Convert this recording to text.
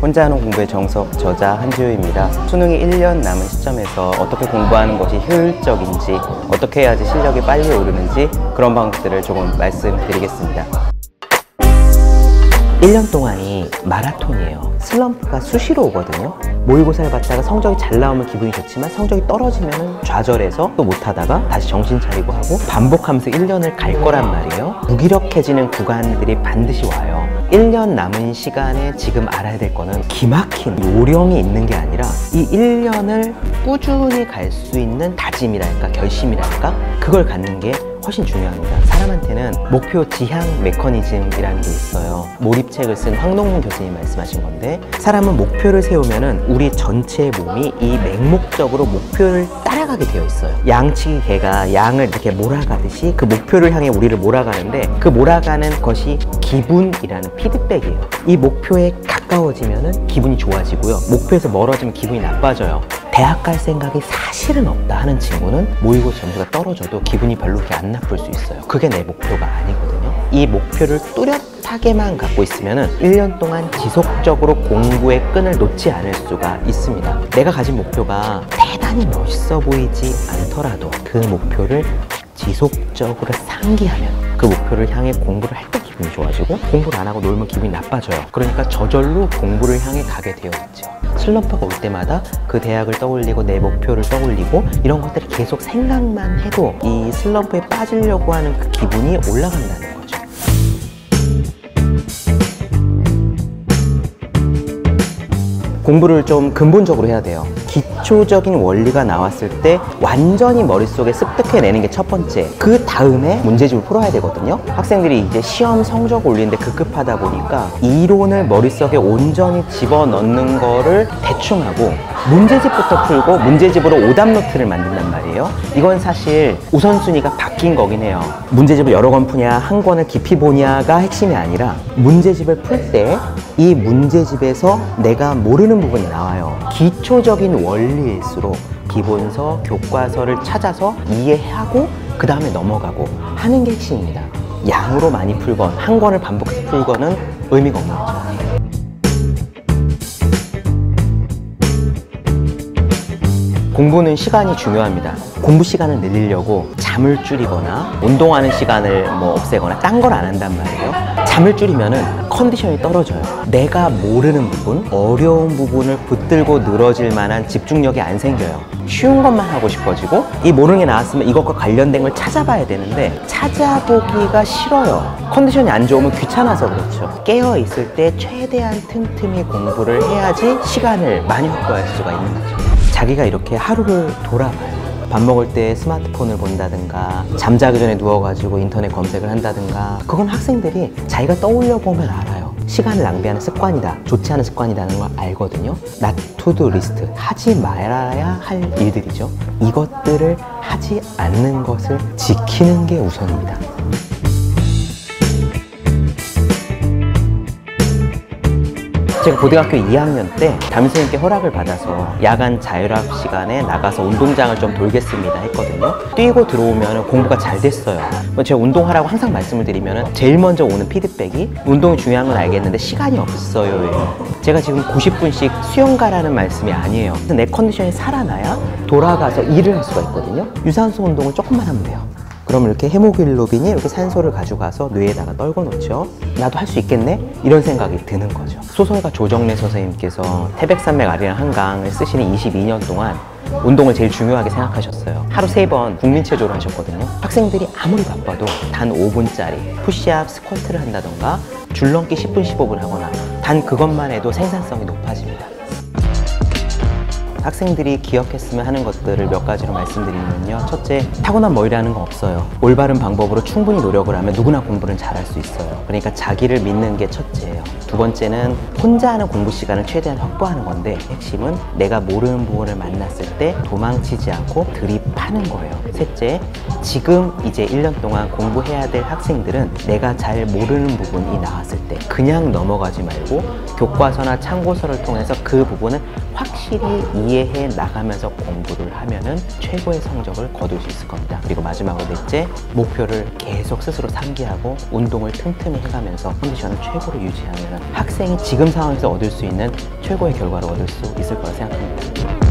혼자 하는 공부의 정석 저자 한지우입니다. 수능이 1년 남은 시점에서 어떻게 공부하는 것이 효율적인지 어떻게 해야지 실력이 빨리 오르는지 그런 방법들을 조금 말씀드리겠습니다. 1년 동안이 마라톤이에요. 슬럼프가 수시로 오거든요. 모의고사를 봤다가 성적이 잘 나오면 기분이 좋지만 성적이 떨어지면 좌절해서 또 못하다가 다시 정신 차리고 하고 반복하면서 1년을 갈 거란 말이에요. 무기력해지는 구간들이 반드시 와요. 1년 남은 시간에 지금 알아야 될 거는 기막힌 요령이 있는 게 아니라 이 1년을 꾸준히 갈 수 있는 다짐이랄까 결심이랄까? 그걸 갖는 게 훨씬 중요합니다. 사람한테는 목표 지향 메커니즘이라는 게 있어요. 몰입책을 쓴 황동문 교수님 말씀하신 건데 사람은 목표를 세우면 은 우리 전체 몸이 이 맹목적으로 목표를 따라가게 되어 있어요. 양치기 개가 양을 이렇게 몰아가듯이 그 목표를 향해 우리를 몰아가는데 그 몰아가는 것이 기분이라는 피드백이에요. 이 목표에 가까워지면은 기분이 좋아지고요. 목표에서 멀어지면 기분이 나빠져요. 대학 갈 생각이 사실은 없다 하는 친구는 모의고사 점수가 떨어져도 기분이 별로 그렇게 안 나쁠 수 있어요. 그게 내 목표가 아니거든요. 이 목표를 뚜렷하게만 갖고 있으면 1년 동안 지속적으로 공부의 끈을 놓지 않을 수가 있습니다. 내가 가진 목표가 대단히 멋있어 보이지 않더라도 그 목표를 지속적으로 상기하면 그 목표를 향해 공부를 할 때 기분이 좋아지고 공부를 안 하고 놀면 기분이 나빠져요. 그러니까 저절로 공부를 향해 가게 되어 있죠. 슬럼프가 올 때마다 그 대학을 떠올리고 내 목표를 떠올리고 이런 것들이 계속 생각만 해도 이 슬럼프에 빠지려고 하는 그 기분이 올라간다는 거죠. 공부를 좀 근본적으로 해야 돼요. 기초적인 원리가 나왔을 때 완전히 머릿속에 습득해내는 게 첫 번째. 그 다음에 문제집을 풀어야 되거든요. 학생들이 이제 시험 성적 올리는데 급급하다 보니까 이론을 머릿속에 온전히 집어넣는 거를 대충 하고 문제집부터 풀고 문제집으로 오답 노트를 만든단 말이에요. 이건 사실 우선순위가 바뀐 거긴 해요. 문제집을 여러 권 푸냐, 한 권을 깊이 보냐가 핵심이 아니라 문제집을 풀 때 이 문제집에서 내가 모르는 부분이 나와요. 기초적인 원리일수록 기본서, 교과서를 찾아서 이해하고 그 다음에 넘어가고 하는 게 핵심입니다. 양으로 많이 풀건 한 권을 반복해서 풀건은 의미가 없는 거죠. 공부는 시간이 중요합니다. 공부 시간을 늘리려고 잠을 줄이거나 운동하는 시간을 뭐 없애거나 딴 걸 안 한단 말이에요. 잠을 줄이면 은 컨디션이 떨어져요. 내가 모르는 부분, 어려운 부분을 붙들고 늘어질 만한 집중력이 안 생겨요. 쉬운 것만 하고 싶어지고 이 모르는 게 나왔으면 이것과 관련된 걸 찾아봐야 되는데 찾아보기가 싫어요. 컨디션이 안 좋으면 귀찮아서 그렇죠. 깨어 있을 때 최대한 틈틈이 공부를 해야지 시간을 많이 확보할 수가 있는 거죠. 자기가 이렇게 하루를 돌아봐요. 밥 먹을 때 스마트폰을 본다든가 잠자기 전에 누워가지고 인터넷 검색을 한다든가 그건 학생들이 자기가 떠올려 보면 알아요. 시간을 낭비하는 습관이다. 좋지 않은 습관이라는 걸 알거든요. 나 투두 리스트 하지 말아야 할 일들이죠. 이것들을 하지 않는 것을 지키는 게 우선입니다. 제가 고등학교 2학년 때 담임선생님께 허락을 받아서 야간 자율학 시간에 나가서 운동장을 좀 돌겠습니다 했거든요. 뛰고 들어오면 공부가 잘 됐어요. 뭐 제가 운동하라고 항상 말씀을 드리면 제일 먼저 오는 피드백이 운동이 중요한 건 알겠는데 시간이 없어요. 제가 지금 90분씩 수영 가라는 말씀이 아니에요. 내 컨디션이 살아나야 돌아가서 일을 할 수가 있거든요. 유산소 운동을 조금만 하면 돼요. 그럼 이렇게 헤모글로빈이 이렇게 산소를 가져가서 뇌에다가 떨궈 놓죠. 나도 할 수 있겠네? 이런 생각이 드는 거죠. 소설가 조정래 선생님께서 태백산맥 아리랑 한강을 쓰시는 22년 동안 운동을 제일 중요하게 생각하셨어요. 하루 세 번 국민체조를 하셨거든요. 학생들이 아무리 바빠도 단 5분짜리 푸시업, 스쿼트를 한다던가 줄넘기 10분, 15분 하거나 단 그것만 해도 생산성이 높아집니다. 학생들이 기억했으면 하는 것들을 몇 가지로 말씀드리면요. 첫째, 타고난 머리라는 건 없어요. 올바른 방법으로 충분히 노력을 하면 누구나 공부는 잘할 수 있어요. 그러니까 자기를 믿는 게 첫째예요. 두 번째는 혼자 하는 공부 시간을 최대한 확보하는 건데 핵심은 내가 모르는 부분을 만났을 때 도망치지 않고 들이받 하는 거예요. 셋째, 지금 이제 1년 동안 공부해야 될 학생들은 내가 잘 모르는 부분이 나왔을 때 그냥 넘어가지 말고 교과서나 참고서를 통해서 그 부분을 확실히 이해해 나가면서 공부를 하면은 최고의 성적을 거둘 수 있을 겁니다. 그리고 마지막으로 넷째, 목표를 계속 스스로 상기하고 운동을 틈틈이 해가면서 컨디션을 최고로 유지하면 학생이 지금 상황에서 얻을 수 있는 최고의 결과를 얻을 수 있을 거라 생각합니다.